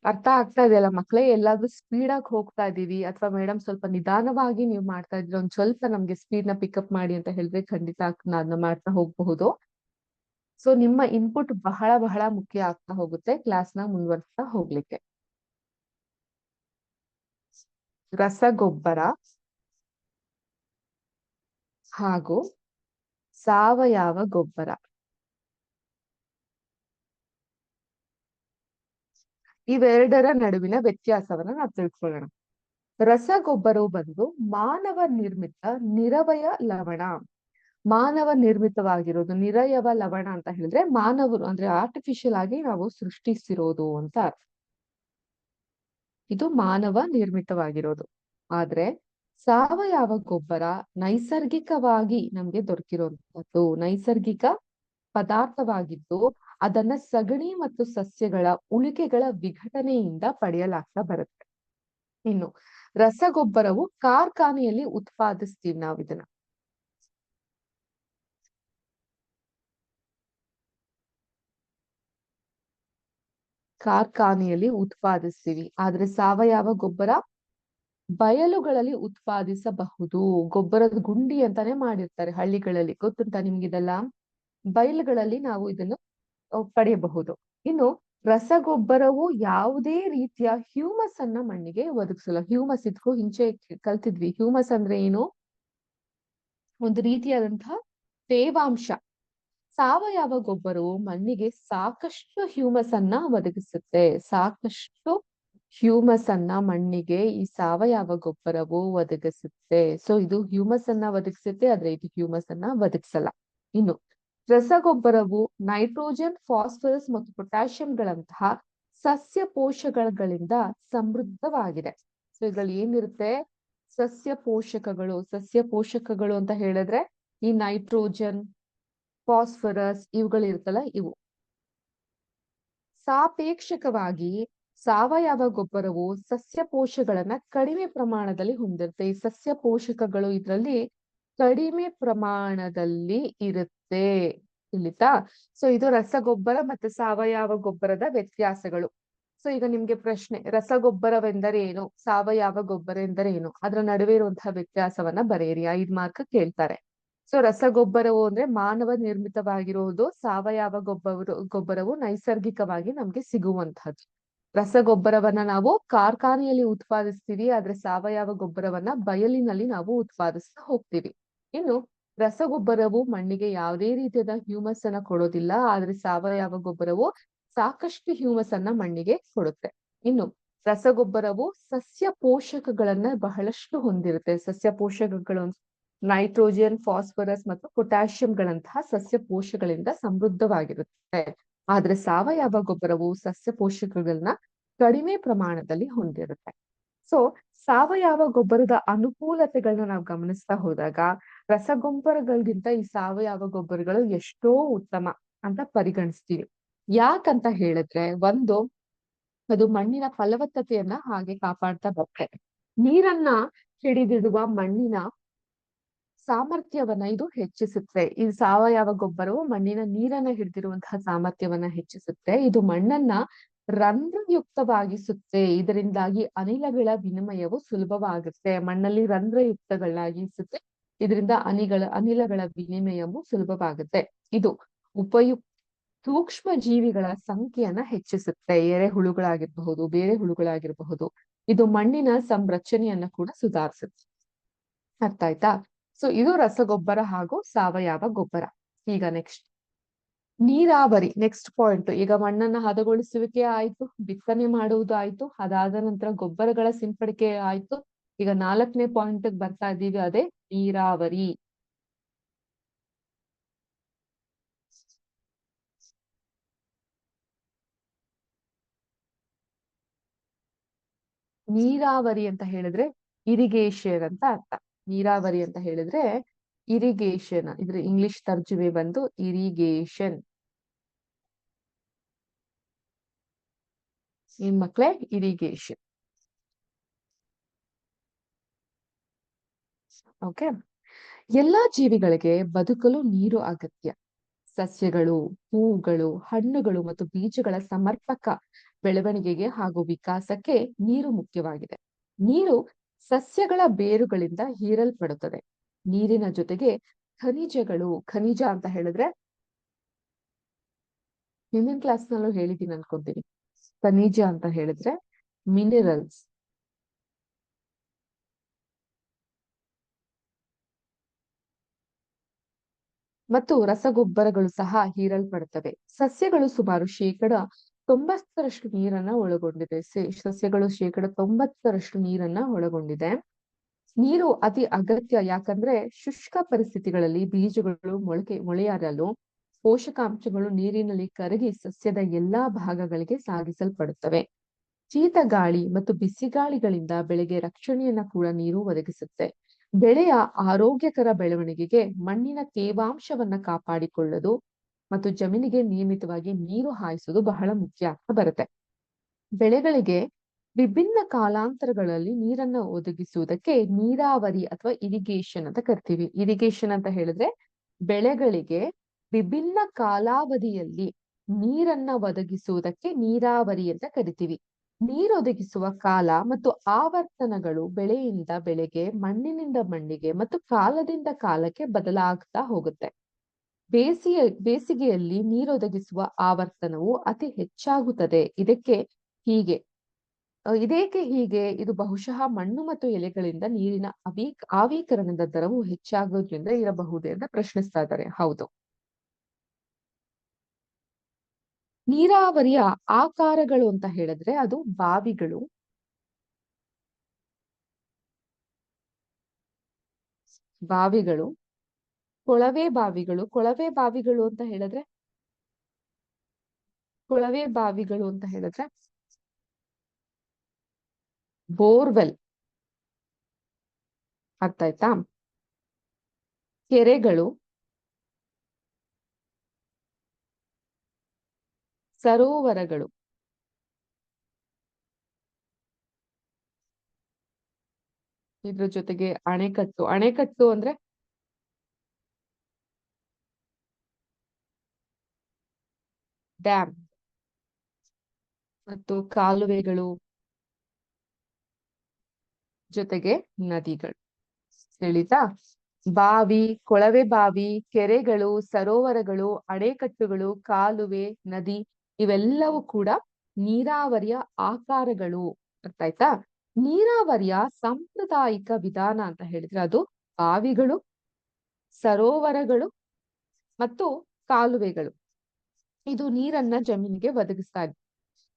ಅರ್ಥ ಆಗ್ತಾ ಇದೆಯಲ್ಲ ಮಕ್ಳೇ? ಎಲ್ಲಾದ್ರೂ ಸ್ಪೀಡ್ ಆಗಿ ಹೋಗ್ತಾ ಇದೀವಿ ಅಥವಾ ಮೇಡಮ್ ಸ್ವಲ್ಪ ನಿಧಾನವಾಗಿ ನೀವು ಮಾಡ್ತಾ ಇದ್ರೆ ಒಂದ್ ಸ್ವಲ್ಪ ನಮ್ಗೆ ಸ್ಪೀಡ್ನ ಪಿಕಪ್ ಮಾಡಿ ಅಂತ ಹೇಳಿದ್ರೆ ಖಂಡಿತ ಅದನ್ನ ಮಾಡ್ತಾ ಹೋಗಬಹುದು. ಸೊ ನಿಮ್ಮ ಇನ್ಪುಟ್ ಬಹಳ ಬಹಳ ಮುಖ್ಯ ಆಗ್ತಾ ಹೋಗುತ್ತೆ ಕ್ಲಾಸ್ನ ಮುಂದುವರ್ಸ್ತಾ ಹೋಗ್ಲಿಕ್ಕೆ. ರಸಗೊಬ್ಬರ ಹಾಗೂ ಸಾವಯವ ಗೊಬ್ಬರ. ಇವೆರಡರ ನಡುವಿನ ವ್ಯತ್ಯಾಸವನ್ನ ನಾವು ತಿಳ್ಕೊಳ್ಳೋಣ. ರಸಗೊಬ್ಬರವು ಬಂದು ಮಾನವ ನಿರ್ಮಿತ ನಿರವಯ ಲವಣ. ಮಾನವ ನಿರ್ಮಿತವಾಗಿರೋದು ನಿರಯವ ಲವಣ ಅಂತ ಹೇಳಿದ್ರೆ ಮಾನವರು ಅಂದ್ರೆ ಆರ್ಟಿಫಿಷಿಯಲ್ ಆಗಿ ನಾವು ಸೃಷ್ಟಿಸಿರೋದು ಅಂತ ಇದು ಮಾನವ ನಿರ್ಮಿತವಾಗಿರೋದು. ಆದ್ರೆ ಸಾವಯವ ಗೊಬ್ಬರ ನೈಸರ್ಗಿಕವಾಗಿ ನಮ್ಗೆ ದೊರಕಿರುವಂತದ್ದು ನೈಸರ್ಗಿಕ ಪದಾರ್ಥವಾಗಿದ್ದು ಅದನ್ನ ಸಗಣಿ ಮತ್ತು ಸಸ್ಯಗಳ ಉಳಿಕೆಗಳ ವಿಘಟನೆಯಿಂದ ಪಡೆಯಲಾಗ್ತಾ ಬರುತ್ತೆ. ಇನ್ನು ರಸಗೊಬ್ಬರವು ಕಾರ್ಖಾನೆಯಲ್ಲಿ ಉತ್ಪಾದಿಸ್ತೀವಿ ನಾವು ಇದನ್ನ. ಕಾರ್ಖಾನೆಯಲ್ಲಿ ಉತ್ಪಾದಿಸ್ತೀವಿ. ಆದ್ರೆ ಸಾವಯವ ಗೊಬ್ಬರ ಬಯಲುಗಳಲ್ಲಿ ಉತ್ಪಾದಿಸಬಹುದು. ಗೊಬ್ಬರದ ಗುಂಡಿ ಅಂತಾನೆ ಮಾಡಿರ್ತಾರೆ ಹಳ್ಳಿಗಳಲ್ಲಿ. ಗೊತ್ತುಂಟಾ ನಿಮ್ಗಿದೆಲ್ಲ ಬಯಲುಗಳಲ್ಲಿ ನಾವು ಇದನ್ನು ಪಡೆಯಬಹುದು. ಇನ್ನು ರಸಗೊಬ್ಬರವು ಯಾವುದೇ ರೀತಿಯ ಹ್ಯೂಮಸ್ ಅನ್ನ ಮಣ್ಣಿಗೆ ಒದಗಿಸಲ್ಲ. ಹ್ಯೂಮಸ್ ಇದ್ಕೂ ಹಿಂಚೆ ಕಲ್ತಿದ್ವಿ. ಹ್ಯೂಮಸ್ ಅಂದ್ರೆ ಏನು? ಒಂದು ರೀತಿಯಾದಂತಹ ತೇವಾಂಶ. ಸಾವಯವ ಗೊಬ್ಬರವು ಮಣ್ಣಿಗೆ ಸಾಕಷ್ಟು ಹ್ಯೂಮಸ್ ಅನ್ನ ಒದಗಿಸುತ್ತೆ. ಸಾಕಷ್ಟು ಹ್ಯೂಮಸ್ ಅನ್ನ ಮಣ್ಣಿಗೆ ಈ ಸಾವಯವ ಗೊಬ್ಬರವು ಒದಗಿಸುತ್ತೆ. ಸೊ ಇದು ಹ್ಯೂಮಸ್ ಅನ್ನ ಒದಗಿಸುತ್ತೆ, ಆದ್ರೆ ಇದು ಹ್ಯೂಮಸ್ ಅನ್ನ ಒದಗಿಸಲ್ಲ. ಇನ್ನು ರಸಗೊಬ್ಬರವು ನೈಟ್ರೋಜನ್, ಫಾಸ್ಫರಸ್ ಮತ್ತು ಪೊಟ್ಯಾಷಿಯಂಗಳಂತಹ ಸಸ್ಯ ಪೋಷಕಗಳಿಂದ ಸಮೃದ್ಧವಾಗಿದೆ. ಸೊ ಇದ್ರಲ್ಲಿ ಏನಿರುತ್ತೆ? ಸಸ್ಯ ಪೋಷಕಗಳು ಸಸ್ಯ ಪೋಷಕಗಳು ಅಂತ ಹೇಳಿದ್ರೆ ಈ ನೈಟ್ರೋಜನ್, ಫಾಸ್ಫರಸ್ ಇವುಗಳಿರುತ್ತಲ್ಲ ಇವು. ಸಾಪೇಕ್ಷಕವಾಗಿ ಸಾವಯವ ಗೊಬ್ಬರವು ಸಸ್ಯ ಪೋಷಗಳನ್ನ ಕಡಿಮೆ ಪ್ರಮಾಣದಲ್ಲಿ ಹೊಂದಿರುತ್ತೆ. ಈ ಸಸ್ಯ ಪೋಷಕಗಳು ಇದರಲ್ಲಿ ಕಡಿಮೆ ಪ್ರಮಾಣದಲ್ಲಿ ಇರುತ್ತೆ. ತಿಳಿತಾ? ಸೊ ಇದು ರಸಗೊಬ್ಬರ ಮತ್ತೆ ಸಾವಯವ ಗೊಬ್ಬರದ ವ್ಯತ್ಯಾಸಗಳು. ಸೊ ಈಗ ನಿಮ್ಗೆ ಪ್ರಶ್ನೆ, ರಸಗೊಬ್ಬರವೆಂದರೇನು? ಸಾವಯವ ಗೊಬ್ಬರ ಎಂದರೆ ಏನು ಅದರ ನಡುವೆ ಇರುವಂತಹ ವ್ಯತ್ಯಾಸವನ್ನ ಬರೆಯಿರಿ. ಐದ್ ಮಾರ್ಕ್ ಕೇಳ್ತಾರೆ. ಸೊ ರಸಗೊಬ್ಬರವು ಅಂದ್ರೆ ಮಾನವ ನಿರ್ಮಿತವಾಗಿರುವುದು ಸಾವಯವ ಗೊಬ್ಬರ ಗೊಬ್ಬರವು ನೈಸರ್ಗಿಕವಾಗಿ ನಮ್ಗೆ ಸಿಗುವಂತಹದ್ದು ರಸಗೊಬ್ಬರವನ್ನ ನಾವು ಕಾರ್ಖಾನೆಯಲ್ಲಿ ಉತ್ಪಾದಿಸ್ತೀವಿ, ಆದ್ರೆ ಸಾವಯವ ಗೊಬ್ಬರವನ್ನ ಬಯಲಿನಲ್ಲಿ ನಾವು ಉತ್ಪಾದಿಸ್ತಾ ಹೋಗ್ತೀವಿ. ಇನ್ನು ರಸಗೊಬ್ಬರವು ಮಣ್ಣಿಗೆ ಯಾವುದೇ ರೀತಿಯಾದ ಹ್ಯೂಮಸ್ ಅನ್ನ ಕೊಡೋದಿಲ್ಲ, ಆದ್ರೆ ಸಾವಯವ ಗೊಬ್ಬರವು ಸಾಕಷ್ಟು ಹ್ಯೂಮಸ್ ಅನ್ನ ಮಣ್ಣಿಗೆ ಕೊಡುತ್ತೆ. ಇನ್ನು ರಸಗೊಬ್ಬರವು ಸಸ್ಯ ಪೋಷಕಗಳನ್ನ ಬಹಳಷ್ಟು ಹೊಂದಿರುತ್ತೆ. ಸಸ್ಯ ಪೋಷಕಗಳು ನೈಟ್ರೋಜನ್, ಫಾಸ್ಫರಸ್ ಮತ್ತು ಪೊಟ್ಯಾಷಿಯಂಗಳಂತಹ ಸಸ್ಯ ಪೋಷಕಗಳಿಂದ ಸಮೃದ್ಧವಾಗಿರುತ್ತೆ. ಆದ್ರೆ ಸಾವಯವ ಗೊಬ್ಬರವು ಸಸ್ಯ ಪೋಷಕಗಳನ್ನ ಕಡಿಮೆ ಪ್ರಮಾಣದಲ್ಲಿ ಹೊಂದಿರುತ್ತೆ. ಸೊ ಸಾವಯವ ಗೊಬ್ಬರದ ಅನುಕೂಲತೆಗಳನ್ನ ನಾವು ಗಮನಿಸ್ತಾ ಹೋದಾಗ ರಸಗೊಬ್ಬರಗಳಿಗಿಂತ ಈ ಸಾವಯವ ಗೊಬ್ಬರಗಳು ಎಷ್ಟೋ ಉತ್ತಮ ಅಂತ ಪರಿಗಣಿಸ್ತೀವಿ. ಯಾಕಂತ ಹೇಳಿದ್ರೆ ಒಂದು, ಅದು ಮಣ್ಣಿನ ಫಲವತ್ತತೆಯನ್ನ ಹಾಗೆ ಕಾಪಾಡ್ತಾ ಬರ್ತದೆ ನೀರನ್ನ ಹಿಡಿದಿಡುವ ಮಣ್ಣಿನ ಸಾಮರ್ಥ್ಯವನ್ನ ಇದು ಹೆಚ್ಚಿಸುತ್ತೆ. ಈ ಸಾವಯವ ಗೊಬ್ಬರವು ಮಣ್ಣಿನ ನೀರನ್ನ ಹಿಡಿದಿರುವಂತಹ ಸಾಮರ್ಥ್ಯವನ್ನ ಹೆಚ್ಚಿಸುತ್ತೆ. ಇದು ಮಣ್ಣನ್ನ ರಂಧ್ರಯುಕ್ತವಾಗಿಸುತ್ತೆ. ಇದರಿಂದಾಗಿ ಅನಿಲಗಳ ವಿನಿಮಯವು ಸುಲಭವಾಗುತ್ತೆ ಮಣ್ಣಲ್ಲಿ ರಂಧ್ರಯುಕ್ತಗಳಾಗಿಸುತ್ತೆ. ಇದರಿಂದ ಅನಿಗಳ, ಅನಿಲಗಳ ವಿನಿಮಯವು ಸುಲಭವಾಗುತ್ತೆ. ಇದು ಉಪಯುಕ್ತ ಸೂಕ್ಷ್ಮ ಜೀವಿಗಳ ಸಂಖ್ಯೆಯನ್ನ ಹೆಚ್ಚಿಸುತ್ತೆ. ಎರೆಹುಳುಗಳಾಗಿರಬಹುದು ಬೇರೆ ಹುಳುಗಳಾಗಿರಬಹುದು. ಇದು ಮಣ್ಣಿನ ಸಂರಚನೆಯನ್ನ ಕೂಡ ಸುಧಾರಿಸುತ್ತೆ. ಅರ್ಥ ಆಯ್ತಾ? ಸೊ ಇದು ರಸಗೊಬ್ಬರ ಹಾಗೂ ಸಾವಯವ ಗೊಬ್ಬರ. ಈಗ ನೆಕ್ಸ್ಟ್ ನೀರಾವರಿ ನೆಕ್ಸ್ಟ್ ಪಾಯಿಂಟ್ ಈಗ ಮಣ್ಣನ್ನ ಹದಗೊಳಿಸುವಿಕೆ ಆಯ್ತು, ಬಿತ್ತನೆ ಮಾಡುವುದು ಆಯ್ತು, ಅದಾದ ನಂತರ ಗೊಬ್ಬರಗಳ ಸಿಂಪಡಿಕೆ ಆಯ್ತು. ಈಗ ನಾಲ್ಕನೇ ಪಾಯಿಂಟ್ ಬರ್ತಾ ಇದ್ದೀವಿ ಅದೇ ನೀರಾವರಿ. ನೀರಾವರಿ ಅಂತ ಹೇಳಿದ್ರೆ ಇರಿಗೇಷನ್ ಅಂತ ಅರ್ಥ. ನೀರಾವರಿ ಅಂತ ಹೇಳಿದ್ರೆ ಇರಿಗೇಷನ್ ಇದ್ರ ಇಂಗ್ಲಿಷ್ ತರ್ಜುಮೆ ಬಂದು ಇರಿಗೇಷನ್ ಏನ್ ಮಕ್ಳೇ? ಇರಿಗೇಷನ್ ಓಕೆ ಎಲ್ಲಾ ಜೀವಿಗಳಿಗೆ ಬದುಕಲು ನೀರು ಅಗತ್ಯ. ಸಸ್ಯಗಳು, ಹೂವುಗಳು, ಹಣ್ಣುಗಳು ಮತ್ತು ಬೀಜಗಳ ಸಮರ್ಪಕ ಬೆಳವಣಿಗೆಗೆ ಹಾಗೂ ವಿಕಾಸಕ್ಕೆ ನೀರು ಮುಖ್ಯವಾಗಿದೆ. ನೀರು ಸಸ್ಯಗಳ ಬೇರುಗಳಿಂದ ಹೀರಲ್ಪಡುತ್ತದೆ. ನೀರಿನ ಜೊತೆಗೆ ಖನಿಜಗಳು, ಖನಿಜ ಅಂತ ಹೇಳಿದ್ರೆ ಹಿಂದಿನ ಕ್ಲಾಸ್ ನಲ್ಲೂ ಹೇಳಿದ್ದೀನಿ ಅನ್ಕೊಂತೀನಿ. ಖನಿಜ ಅಂತ ಹೇಳಿದ್ರೆ ಮಿನರಲ್ಸ್ ಮತ್ತು ರಸಗೊಬ್ಬರಗಳು ಸಹ ಹೀರಲ್ಪಡುತ್ತವೆ. ಸಸ್ಯಗಳು ಸುಮಾರು ಶೇಕಡ ತೊಂಬತ್ತರಷ್ಟು ನೀರನ್ನ ಒಳಗೊಂಡಿದೆ. ಸಸ್ಯಗಳು ಶೇಕಡ ತೊಂಬತ್ತರಷ್ಟು ನೀರನ್ನ ಒಳಗೊಂಡಿದೆ. ನೀರು ಅತಿ ಅಗತ್ಯ. ಯಾಕಂದ್ರೆ ಶುಷ್ಕ ಪರಿಸ್ಥಿತಿಗಳಲ್ಲಿ ಬೀಜಗಳು ಮೊಳಕೆ ಮೊಳೆಯಾರಲು ಪೋಷಕಾಂಶಗಳು ನೀರಿನಲ್ಲಿ ಕರಗಿ ಸಸ್ಯದ ಎಲ್ಲಾ ಭಾಗಗಳಿಗೆ ಸಾಗಿಸಲ್ಪಡುತ್ತವೆ. ಶೀತ ಗಾಳಿ ಮತ್ತು ಬಿಸಿಗಾಳಿಗಳಿಂದ ಬೆಳೆಗೆ ರಕ್ಷಣೆಯನ್ನ ಕೂಡ ನೀರು ಒದಗಿಸುತ್ತೆ. ಬೆಳೆಯ ಆರೋಗ್ಯಕರ ಬೆಳವಣಿಗೆಗೆ ಮಣ್ಣಿನ ತೇವಾಂಶವನ್ನ ಕಾಪಾಡಿಕೊಳ್ಳೋದು ಮತ್ತು ಜಮೀನಿಗೆ ನಿಯಮಿತವಾಗಿ ನೀರು ಹಾಯಿಸುವುದು ಬಹಳ ಮುಖ್ಯ ಆಗ್ತಾ ಬರುತ್ತೆ. ಬೆಳೆಗಳಿಗೆ ವಿಭಿನ್ನ ಕಾಲಾಂತರಗಳಲ್ಲಿ ನೀರನ್ನ ಒದಗಿಸುವುದಕ್ಕೆ ನೀರಾವರಿ ಅಥವಾ ಇರಿಗೇಷನ್ ಅಂತ ಕರಿತೀವಿ. ಇರಿಗೇಷನ್ ಅಂತ ಹೇಳಿದ್ರೆ ಬೆಳೆಗಳಿಗೆ ವಿಭಿನ್ನ ಕಾಲಾವಧಿಯಲ್ಲಿ ನೀರನ್ನ ಒದಗಿಸುವುದಕ್ಕೆ ನೀರಾವರಿ ಅಂತ ಕರಿತೀವಿ. ನೀರೊದಗಿಸುವ ಕಾಲ ಮತ್ತು ಆವರ್ತನಗಳು ಬೆಳೆಯಿಂದ ಬೆಳೆಗೆ, ಮಣ್ಣಿನಿಂದ ಮಣ್ಣಿಗೆ ಮತ್ತು ಕಾಲದಿಂದ ಕಾಲಕ್ಕೆ ಬದಲಾಗ್ತಾ ಹೋಗುತ್ತೆ. ಬೇಸಿಗೆ ಬೇಸಿಗೆಯಲ್ಲಿ ನೀರೊದಗಿಸುವ ಆವರ್ತನವು ಅತಿ ಹೆಚ್ಚಾಗುತ್ತದೆ. ಇದಕ್ಕೆ ಹೀಗೆ. ಇದೇಕೆ ಹೀಗೆ ಇದು ಬಹುಶಃ ಮಣ್ಣು ಮತ್ತು ಎಲೆಗಳಿಂದ ನೀರಿನ ಅವೀ ಆವೀಕರಣದ ದರವು ಹೆಚ್ಚಾಗೋದ್ರಿಂದ ಇರಬಹುದು ಅಂತ ಪ್ರಶ್ನಿಸ್ತಾ ಇದ್ದಾರೆ. ಹೌದು. ನೀರಾವರಿಯ ಆಕಾರಗಳು ಅಂತ ಹೇಳಿದ್ರೆ ಅದು ಬಾವಿಗಳು. ಬಾವಿಗಳು. ಕೊಳವೆ ಬಾವಿಗಳು ಕೊಳವೆ ಬಾವಿಗಳು ಅಂತ ಹೇಳಿದ್ರೆ? ಕೊಳವೆ ಬಾವಿಗಳು ಅಂತ ಹೇಳಿದ್ರೆ? ಬೋರ್ವೆಲ್. ಅರ್ಥ ಆಯ್ತಾ? ಕೆರೆಗಳು. ಸರೋವರಗಳು. ಇದ್ರ ಜೊತೆಗೆ ಅಣೆಕಟ್ಟು. ಅಣೆಕಟ್ಟು ಅಂದ್ರೆ? ಡ್ಯಾಮ್ ಮತ್ತು ಕಾಲುವೆಗಳು ಜೊತೆಗೆ ನದಿಗಳು. ತಿಳಿತಾ? ಬಾವಿ, ಕೊಳವೆ ಬಾವಿ, ಕೆರೆಗಳು, ಸರೋವರಗಳು, ಅಣೆಕಟ್ಟುಗಳು, ಕಾಲುವೆ, ನದಿ ಇವೆಲ್ಲವೂ ಕೂಡ ನೀರಾವರಿಯ ಆಕಾರಗಳು ಗೊತ್ತಾಯ್ತಾ ನೀರಾವರಿಯ ಸಾಂಪ್ರದಾಯಿಕ ವಿಧಾನ ಅಂತ ಹೇಳಿದ್ರೆ ಅದು ಬಾವಿಗಳು, ಸರೋವರಗಳು ಮತ್ತು ಕಾಲುವೆಗಳು. ಇದು ನೀರನ್ನ ಜಮೀನಿಗೆ ಒದಗಿಸ್ತಾ ಇದೆ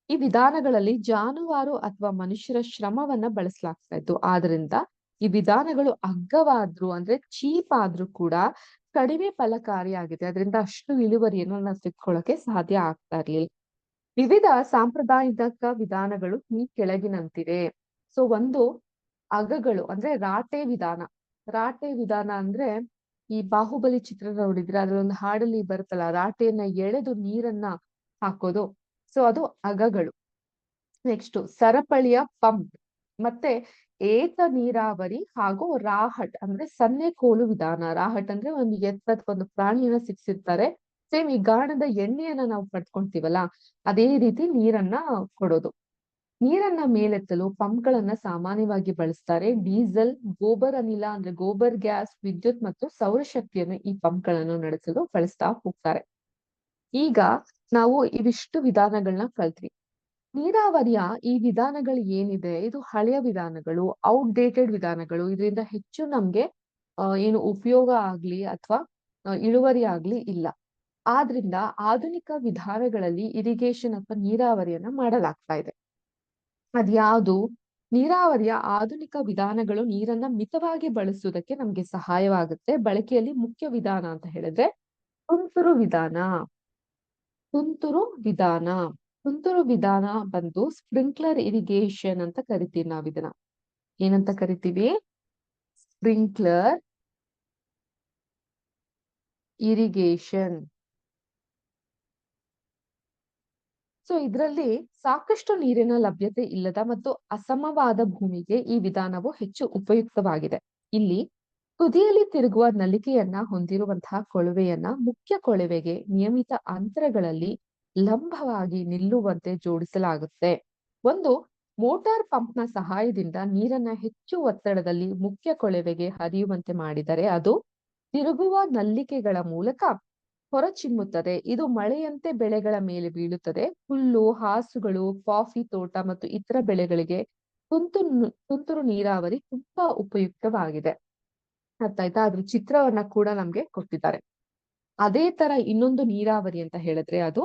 ಈ ವಿಧಾನಗಳಲ್ಲಿ ಜಾನುವಾರು ಅಥವಾ ಮನುಷ್ಯರ ಶ್ರಮವನ್ನ ಬಳಸಲಾಗ್ತಾ ಇತ್ತು. ಆದ್ರಿಂದ ಈ ವಿಧಾನಗಳು ಅಗ್ಗವಾದ್ರು ಅಂದ್ರೆ ಚೀಪ್ ಆದ್ರೂ ಕೂಡ ಕಡಿಮೆ ಫಲಕಾರಿಯಾಗಿದೆ. ಅದರಿಂದ ಅಷ್ಟು ಇಳುವರಿಯನ್ನು ನಾವು ತೆಗೆದುಕೊಳ್ಳಕ್ಕೆ ಸಾಧ್ಯ ಆಗ್ತಾ ಇರ್ಲಿಲ್ಲ. ವಿವಿಧ ಸಾಂಪ್ರದಾಯಿಕ ವಿಧಾನಗಳು ಈ ಕೆಳಗಿನಂತಿವೆ. ಸೊ ಒಂದು ಅಗಗಳು ಅಂದ್ರೆ ರಾಟೆ ವಿಧಾನ. ರಾಟೆ ವಿಧಾನ ಅಂದ್ರೆ ಈ ಬಾಹುಬಲಿ ಚಿತ್ರ ನೋಡಿದ್ರೆ ಅದ್ರೊಂದು ಹಾಡಲ್ಲಿ ಬರುತ್ತಲ್ಲ ರಾಟೆಯನ್ನ ಎಳೆದು ನೀರನ್ನ ಹಾಕೋದು. ಸೊ ಅದು ಅಗಗಳು. ನೆಕ್ಸ್ಟ್ ಸರಪಳಿಯ ಪಂಪ್. ಮತ್ತೆ ಏತ ನೀರಾವರಿ ಹಾಗೂ ರಾಹಟ್ ಅಂದ್ರೆ ಸನ್ನೆ ಕೋಲು ವಿಧಾನ. ರಾಹಟ್ ಅಂದ್ರೆ ಒಂದು ಎತ್ತದ ಒಂದು ಪ್ರಾಣಿಯನ್ನ ಸಿಕ್ಸಿರ್ತಾರೆ ಸೇಮ್ ಈ ಗಾಣದ ಎಣ್ಣೆಯನ್ನ ನಾವು ಪಡ್ಕೊಂತೀವಲ್ಲ, ಅದೇ ರೀತಿ ನೀರನ್ನ ಕೊಡೋದು. ನೀರನ್ನ ಮೇಲೆತ್ತಲು ಪಂಪ್ಗಳನ್ನ ಸಾಮಾನ್ಯವಾಗಿ ಬಳಸ್ತಾರೆ. ಡೀಸೆಲ್, ಗೋಬರ್ ಅನಿಲ ಅಂದ್ರೆ ಗೋಬರ್, ಗ್ಯಾಸ್, ವಿದ್ಯುತ್ ಮತ್ತು ಸೌರಶಕ್ತಿಯನ್ನು ಈ ಪಂಪ್ಗಳನ್ನು ನಡೆಸಲು ಬಳಸ್ತಾ ಹೋಗ್ತಾರೆ. ಈಗ ನಾವು ಇವಿಷ್ಟು ವಿಧಾನಗಳನ್ನ ಕಲ್ತ್ವಿ. ನೀರಾವರಿಯ ಈ ವಿಧಾನಗಳು ಏನಿದೆ? ಇದು ಹಳೆಯ ವಿಧಾನಗಳು ಔಟ್ಡೇಟೆಡ್ ವಿಧಾನಗಳು. ಇದರಿಂದ ಹೆಚ್ಚು ನಮ್ಗೆ ಏನು ಉಪಯೋಗ ಆಗ್ಲಿ ಅಥವಾ ಇಳುವರಿ ಆಗ್ಲಿ ಇಲ್ಲ. ಆದ್ರಿಂದ ಆಧುನಿಕ ವಿಧಾನಗಳಲ್ಲಿ ಇರಿಗೇಷನ್ ಅಥವಾ ನೀರಾವರಿಯನ್ನ ಮಾಡಲಾಗ್ತಾ ಇದೆ. ಅದ್ಯಾವುದು? ನೀರಾವರಿಯ ಆಧುನಿಕ ವಿಧಾನಗಳು ನೀರನ್ನ ಮಿತವಾಗಿ ಬಳಸುವುದಕ್ಕೆ ನಮ್ಗೆ ಸಹಾಯವಾಗುತ್ತೆ. ಬಳಕೆಯಲ್ಲಿ ಮುಖ್ಯ ವಿಧಾನ ಅಂತ ಹೇಳಿದ್ರೆ ತುಂತುರು ವಿಧಾನ. ತುಂತುರು ವಿಧಾನ. ತುಂತುರು ವಿಧಾನ ಬಂದು ಸ್ಪ್ರಿಂಕ್ಲರ್ ಇರಿಗೇಷನ್ ಅಂತ ಕರಿತೀವಿ ನಾವು ಇದನ್ನ ಏನಂತ ಕರಿತೀವಿ? Sprinkler irrigation. ಸೊ ಇದರಲ್ಲಿ ಸಾಕಷ್ಟು ನೀರಿನ ಲಭ್ಯತೆ ಇಲ್ಲದ ಮತ್ತು ಅಸಮವಾದ ಭೂಮಿಗೆ ಈ ವಿಧಾನವು ಹೆಚ್ಚು ಉಪಯುಕ್ತವಾಗಿದೆ. ಇಲ್ಲಿ ತುದಿಯಲ್ಲಿ ತಿರುಗುವ ನಲಿಕೆಯನ್ನ ಹೊಂದಿರುವಂತಹ ಕೊಳವೆಯನ್ನ ಮುಖ್ಯ ಕೊಳವೆಗೆ ನಿಯಮಿತ ಅಂತರಗಳಲ್ಲಿ ಲಂಬವಾಗಿ ನಿಲ್ಲುವಂತೆ ಜೋಡಿಸಲಾಗುತ್ತೆ. ಒಂದು, ಮೋಟಾರ್ ಪಂಪ್ನ ಸಹಾಯದಿಂದ ನೀರನ್ನ ಹೆಚ್ಚು ಒತ್ತಡದಲ್ಲಿ ಮುಖ್ಯ ಕೊಳವೆಗೆ ಹರಿಯುವಂತೆ ಮಾಡಿದರೆ ಅದು ತಿರುಗುವ ನಲ್ಲಿಕೆಗಳ ಮೂಲಕ ಹೊರಚಿಮ್ಮುತ್ತದೆ. ಇದು ಮಳೆಯಂತೆ ಬೆಳೆಗಳ ಮೇಲೆ ಬೀಳುತ್ತದೆ. ಹುಲ್ಲು, ಹಾಸುಗಳು, ಕಾಫಿ ತೋಟ ಮತ್ತು ಇತರ ಬೆಳೆಗಳಿಗೆ ತುಂತುರು ತುಂತುರು ನೀರಾವರಿ ತುಂಬಾ ಉಪಯುಕ್ತವಾಗಿದೆ. ಅರ್ಥ ಆಯ್ತಾ? ಅದ್ರ ಚಿತ್ರವನ್ನ ಕೂಡ ನಮ್ಗೆ ಕೊಟ್ಟಿದ್ದಾರೆ. ಅದೇ ತರ ಇನ್ನೊಂದು ನೀರಾವರಿ ಅಂತ ಹೇಳಿದ್ರೆ ಅದು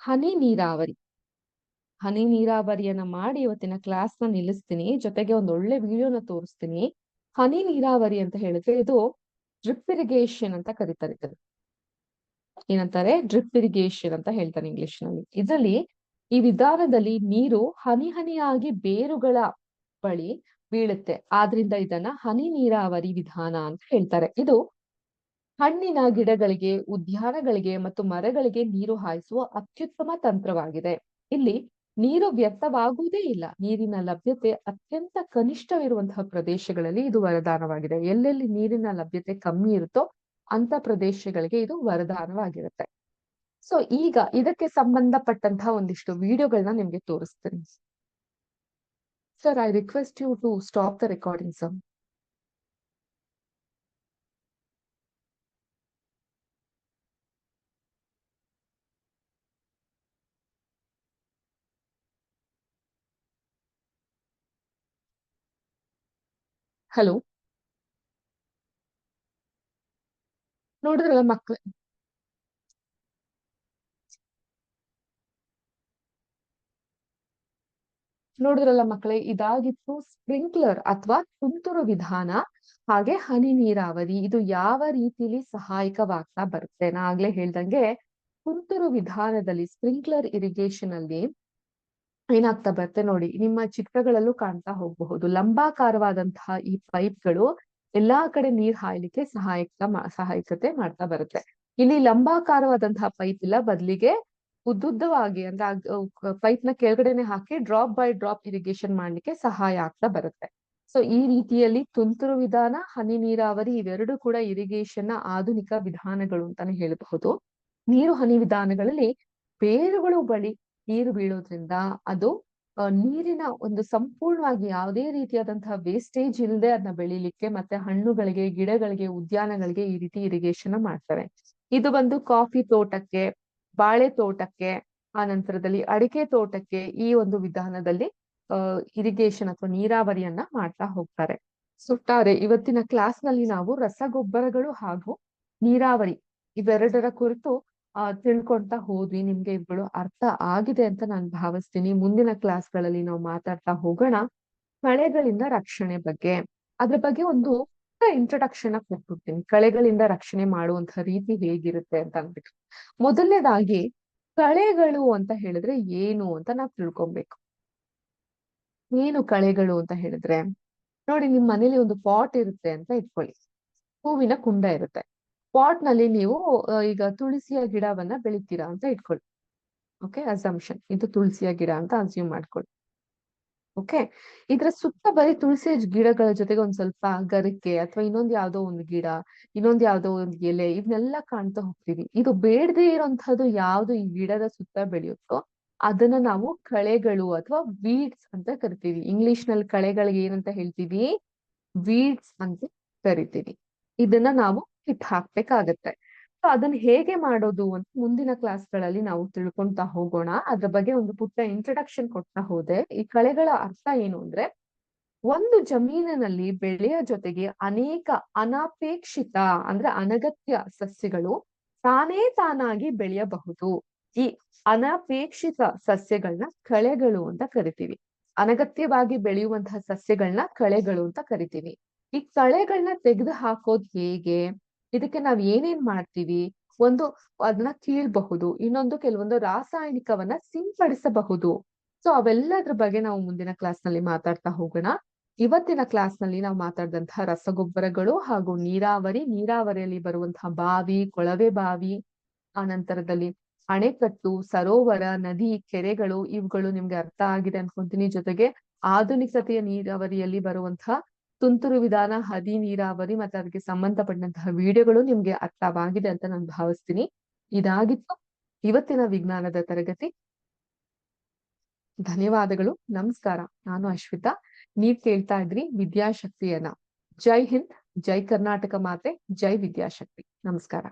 ಹನಿ ನೀರಾವರಿ. ಹನಿ ನೀರಾವರಿಯನ್ನ ಮಾಡಿ ಇವತ್ತಿನ ಕ್ಲಾಸ್ನ ನಿಲ್ಲಿಸ್ತೀನಿ. ಜೊತೆಗೆ ಒಂದು ಒಳ್ಳೆ ವಿಡಿಯೋನ ತೋರಿಸ್ತೀನಿ. ಹನಿ ನೀರಾವರಿ ಅಂತ ಹೇಳಿದ್ರೆ ಇದು ಡ್ರಿಪ್ ಇರಿಗೇಷನ್ ಅಂತ ಕರಿತಾರೆ ಏನಂತಾರೆ? ಡ್ರಿಪ್ ಇರಿಗೇಷನ್ ಅಂತ ಹೇಳ್ತಾರೆ ಇಂಗ್ಲಿಷ್ನಲ್ಲಿ ಇದರಲ್ಲಿ ಈ ವಿಧಾನದಲ್ಲಿ ನೀರು ಹನಿ ಹನಿಯಾಗಿ ಬೇರುಗಳ ಬಳಿ ಬೀಳುತ್ತೆ. ಆದ್ರಿಂದ ಇದನ್ನ ಹನಿ ನೀರಾವರಿ ವಿಧಾನ ಅಂತ ಹೇಳ್ತಾರೆ. ಇದು ಹಣ್ಣಿನ ಗಿಡಗಳಿಗೆ, ಉದ್ಯಾನಗಳಿಗೆ ಮತ್ತು ಮರಗಳಿಗೆ ನೀರು ಹಾಯಿಸುವ ಅತ್ಯುತ್ತಮ ತಂತ್ರವಾಗಿದೆ. ಇಲ್ಲಿ ನೀರು ವ್ಯರ್ಥವಾಗುವುದೇ ಇಲ್ಲ. ನೀರಿನ ಲಭ್ಯತೆ ಅತ್ಯಂತ ಕನಿಷ್ಠವಿರುವಂತಹ ಪ್ರದೇಶಗಳಲ್ಲಿ ಇದು ವರದಾನವಾಗಿದೆ. ಎಲ್ಲೆಲ್ಲಿ ನೀರಿನ ಲಭ್ಯತೆ ಕಮ್ಮಿ ಇರುತ್ತೋ ಅಂತ ಪ್ರದೇಶಗಳಿಗೆ ಇದು ವರದಾನವಾಗಿರುತ್ತೆ. ಸೊ ಈಗ ಇದಕ್ಕೆ ಸಂಬಂಧಪಟ್ಟಂತಹ ಒಂದಿಷ್ಟು ವಿಡಿಯೋಗಳನ್ನ ನಿಮ್ಗೆ ತೋರಿಸ್ತೀನಿ. Sir I request you to stop the recording sir hello ನೋಡಿದ್ರಲ್ಲ ಮಕ್ಳ. ನೋಡಿದ್ರಲ್ಲ ಮಕ್ಕಳೇ ಇದಾಗಿತ್ತು ಸ್ಪ್ರಿಂಕ್ಲರ್ ಅಥವಾ ತುಂತುರು ವಿಧಾನ. ಹಾಗೆ ಹನಿ ನೀರಾವರಿ, ಇದು ಯಾವ ರೀತಿಲಿ ಸಹಾಯಕವಾಗ್ತಾ ಬರುತ್ತೆ? ನಾ ಆಗ್ಲೇ ಹೇಳ್ದಂಗೆ, ತುಂತುರು ವಿಧಾನದಲ್ಲಿ ಸ್ಪ್ರಿಂಕ್ಲರ್ ಇರಿಗೇಷನ್ ಅಲ್ಲಿ ಏನಾಗ್ತಾ ಬರುತ್ತೆ ನೋಡಿ, ನಿಮ್ಮ ಚಿತ್ರಗಳಲ್ಲೂ ಕಾಣ್ತಾ ಹೋಗಬಹುದು. ಲಂಬಾಕಾರವಾದಂತಹ ಈ ಪೈಪ್ಗಳು ಎಲ್ಲಾ ಕಡೆ ನೀರ್ ಹಾಯ್ಲಿಕ್ಕೆ ಸಹಾಯಕ ಸಹಾಯಕತೆ ಮಾಡ್ತಾ ಬರುತ್ತೆ. ಇಲ್ಲಿ ಲಂಬಾಕಾರವಾದಂತಹ ಪೈಪ್ ಇಲ್ಲ, ಬದಲಿಗೆ ಉದ್ದುದ್ದವಾಗಿ ಅಂದ್ರೆ ಪೈಪ್ನ ಕೆಳಗಡೆನೆ ಹಾಕಿ ಡ್ರಾಪ್ ಬೈ ಡ್ರಾಪ್ ಇರಿಗೇಷನ್ ಮಾಡ್ಲಿಕ್ಕೆ ಸಹಾಯ ಆಗ್ತಾ ಬರುತ್ತೆ. ಸೊ, ಈ ರೀತಿಯಲ್ಲಿ ತುಂತುರು ವಿಧಾನ, ಹನಿ ನೀರಾವರಿ ಇವೆರಡು ಕೂಡ ಇರಿಗೇಷನ್ನ ಆಧುನಿಕ ವಿಧಾನಗಳು ಅಂತಾನೆ ಹೇಳಬಹುದು. ನೀರು ಹನಿ ವಿಧಾನಗಳಲ್ಲಿ ಬೇರುಗಳು ಬಳಿ ನೀರು ಬೀಳೋದ್ರಿಂದ ಅದು ನೀರಿನ ಒಂದು ಸಂಪೂರ್ಣವಾಗಿ ಯಾವುದೇ ರೀತಿಯಾದಂತಹ ವೇಸ್ಟೇಜ್ ಇಲ್ಲದೆ ಅದನ್ನ ಬೆಳಿಲಿಕ್ಕೆ ಮತ್ತೆ ಹಣ್ಣುಗಳಿಗೆ, ಗಿಡಗಳಿಗೆ, ಉದ್ಯಾನಗಳಿಗೆ ಈ ರೀತಿ ಇರಿಗೇಷನ್ ಮಾಡ್ತಾರೆ. ಇದು ಬಂದು ಕಾಫಿ ತೋಟಕ್ಕೆ, ಬಾಳೆ ತೋಟಕ್ಕೆ, ಆ ನಂತರದಲ್ಲಿ ಅಡಿಕೆ ತೋಟಕ್ಕೆ ಈ ಒಂದು ವಿಧಾನದಲ್ಲಿ ಅಹ್ ಇರಿಗೇಷನ್ ಅಥವಾ ನೀರಾವರಿಯನ್ನ ಮಾಡ್ತಾ ಹೋಗ್ತಾರೆ. ಸುಟ್ಟಾರೆ, ಇವತ್ತಿನ ಕ್ಲಾಸ್ನಲ್ಲಿ ನಾವು ರಸಗೊಬ್ಬರಗಳು ಹಾಗೂ ನೀರಾವರಿ ಇವೆರಡರ ಕುರಿತು ತಿಳ್ಕೊಂತಾ ಹೋದ್ವಿ. ನಿಮ್ಗೆ ಇವುಗಳು ಅರ್ಥ ಆಗಿದೆ ಅಂತ ನಾನು ಭಾವಿಸ್ತೀನಿ. ಮುಂದಿನ ಕ್ಲಾಸ್ಗಳಲ್ಲಿ ನಾವು ಮಾತಾಡ್ತಾ ಹೋಗೋಣ. ಕಳೆಗಳಿಂದ ರಕ್ಷಣೆ ಬಗ್ಗೆ. ಅದ್ರ ಬಗ್ಗೆ ಒಂದು ಇಂಟ್ರೊಡಕ್ಷನ್ ಕೊಟ್ಬಿಡ್ತೀನಿ. ಕಳೆಗಳಿಂದ ರಕ್ಷಣೆ ಮಾಡುವಂತ ರೀತಿ ಹೇಗಿರುತ್ತೆ ಅಂತ ಅಂದ್ಬಿಟ್ಟು. ಮೊದಲನೇದಾಗಿ, ಕಳೆಗಳು ಅಂತ ಹೇಳಿದ್ರೆ ಏನು ಅಂತ ನಾವ್ ತಿಳ್ಕೊಬೇಕು. ಏನು ಕಳೆಗಳು ಅಂತ ಹೇಳಿದ್ರೆ, ನೋಡಿ ನಿಮ್ ಮನೇಲಿ ಒಂದು ಪಾಟ್ ಇರುತ್ತೆ ಅಂತ ಇಟ್ಕೊಳ್ಳಿ. ಹೂವಿನ ಕುಂಡ ಇರುತ್ತೆ. ಪಾಟ್ನಲ್ಲಿ ನೀವು ಈಗ ತುಳಸಿಯ ಗಿಡವನ್ನ ಬೆಳಿತೀರಾ ಅಂತ ಇಟ್ಕೊಳ್ಳಿ. ಓಕೆ ಅಸಂಪ್ಷನ್ ಇದು ತುಳಸಿಯ ಗಿಡ ಅಂತ ಅಸ್ಯೂಮ್ ಮಾಡ್ಕೊಳ್ಳಿ. ಓಕೆ ಇದ್ರ ಸುತ್ತ ಬರೀ ತುಳಸಿ ಗಿಡಗಳ ಜೊತೆಗೆ ಒಂದ್ ಸ್ವಲ್ಪ ಗರಿಕೆ ಅಥವಾ ಇನ್ನೊಂದ್ ಯಾವ್ದೋ ಒಂದು ಗಿಡ, ಇನ್ನೊಂದ್ ಯಾವ್ದೋ ಒಂದ್ ಎಲೆ ಇದನ್ನೆಲ್ಲ ಕಾಣ್ತಾ ಹೋಗ್ತೀವಿ. ಇದು ಬೇಡದೆ ಇರೋಂತದ್ದು ಯಾವ್ದು ಈ ಗಿಡದ ಸುತ್ತ ಬೆಳೆಯುತ್ತೋ ಅದನ್ನ ನಾವು ಕಳೆಗಳು ಅಥವಾ ವೀಡ್ಸ್ ಅಂತ ಕರಿತೀವಿ. ಇಂಗ್ಲಿಷ್ನಲ್ಲಿ ಕಳೆಗಳಿಗೆ ಏನಂತ ಹೇಳ್ತೀವಿ? ವೀಡ್ಸ್ ಅಂತ ಕರಿತೀವಿ. ಇದನ್ನ ನಾವು ಕಿಟ್ ಹಾಕ್ಬೇಕಾಗತ್ತೆ. ಸೊ ಅದನ್ನ ಹೇಗೆ ಮಾಡೋದು ಅಂತ ಮುಂದಿನ ಕ್ಲಾಸ್ಗಳಲ್ಲಿ ನಾವು ತಿಳ್ಕೊಂತಾ ಹೋಗೋಣ. ಅದ್ರ ಬಗ್ಗೆ ಒಂದು ಪುಟ್ಟ ಇಂಟ್ರಡಕ್ಷನ್ ಕೊಡ್ತಾ ಹೋದೆ. ಈ ಕಳೆಗಳ ಅರ್ಥ ಏನು ಅಂದ್ರೆ, ಒಂದು ಜಮೀನಿನಲ್ಲಿ ಬೆಳೆಯ ಜೊತೆಗೆ ಅನೇಕ ಅನಾಪೇಕ್ಷಿತ ಅಂದ್ರೆ ಅನಗತ್ಯ ಸಸ್ಯಗಳು ತಾನೇ ತಾನಾಗಿ ಬೆಳೆಯಬಹುದು. ಈ ಅನಪೇಕ್ಷಿತ ಸಸ್ಯಗಳನ್ನ ಕಳೆಗಳು ಅಂತ ಕರಿತೀವಿ. ಅನಗತ್ಯವಾಗಿ ಬೆಳೆಯುವಂತಹ ಸಸ್ಯಗಳನ್ನ ಕಳೆಗಳು ಅಂತ ಕರಿತೀವಿ. ಈ ಕಳೆಗಳನ್ನ ತೆಗೆದು ಹಾಕೋದ್ ಹೇಗೆ? ಇದಕ್ಕೆ ನಾವ್ ಏನೇನ್ ಮಾಡ್ತೀವಿ? ಒಂದು ಅದನ್ನ ಕೀಳ್ಬಹುದು, ಇನ್ನೊಂದು ಕೆಲವೊಂದು ರಾಸಾಯನಿಕವನ್ನ ಸಿಂಪಡಿಸಬಹುದು. ಸೊ ಅವೆಲ್ಲದ್ರ ಬಗ್ಗೆ ನಾವು ಮುಂದಿನ ಕ್ಲಾಸ್ನಲ್ಲಿ ಮಾತಾಡ್ತಾ ಹೋಗೋಣ. ಇವತ್ತಿನ ಕ್ಲಾಸ್ನಲ್ಲಿ ನಾವು ಮಾತಾಡಿದಂತಹ ರಸಗೊಬ್ಬರಗಳು ಹಾಗೂ ನೀರಾವರಿ, ನೀರಾವರಿಯಲ್ಲಿ ಬರುವಂತಹ ಬಾವಿ, ಕೊಳವೆ ಬಾವಿ, ಆ ನಂತರದಲ್ಲಿ ಅಣೆಕಟ್ಟು, ಸರೋವರ, ನದಿ, ಕೆರೆಗಳು, ಇವುಗಳು ನಿಮ್ಗೆ ಅರ್ಥ ಆಗಿದೆ ಅನ್ಕೊಂತೀನಿ. ಜೊತೆಗೆ ಆಧುನಿಕತೆಯ ನೀರಾವರಿಯಲ್ಲಿ ಬರುವಂತಹ ತುಂತುರು ವಿಧಾನ, ಹದಿ ನೀರಾವರಿ ಮತ್ತೆ ಅದಕ್ಕೆ ಸಂಬಂಧಪಟ್ಟಂತಹ ವಿಡಿಯೋಗಳು ನಿಮ್ಗೆ ಅರ್ಥವಾಗಿದೆ ಅಂತ ನಾನು ಭಾವಿಸ್ತೀನಿ. ಇದಾಗಿತ್ತು ಇವತ್ತಿನ ವಿಜ್ಞಾನದ ತರಗತಿ. ಧನ್ಯವಾದಗಳು. ನಮಸ್ಕಾರ. ನಾನು ಅಶ್ವಿತಾ. ನೀವ್ ಕೇಳ್ತಾ ಇದ್ರಿ ವಿದ್ಯಾಶಕ್ತಿಯನ್ನ. ಜೈ ಹಿಂದ್, ಜೈ ಕರ್ನಾಟಕ ಮಾತೆ, ಜೈ ವಿದ್ಯಾಶಕ್ತಿ. ನಮಸ್ಕಾರ.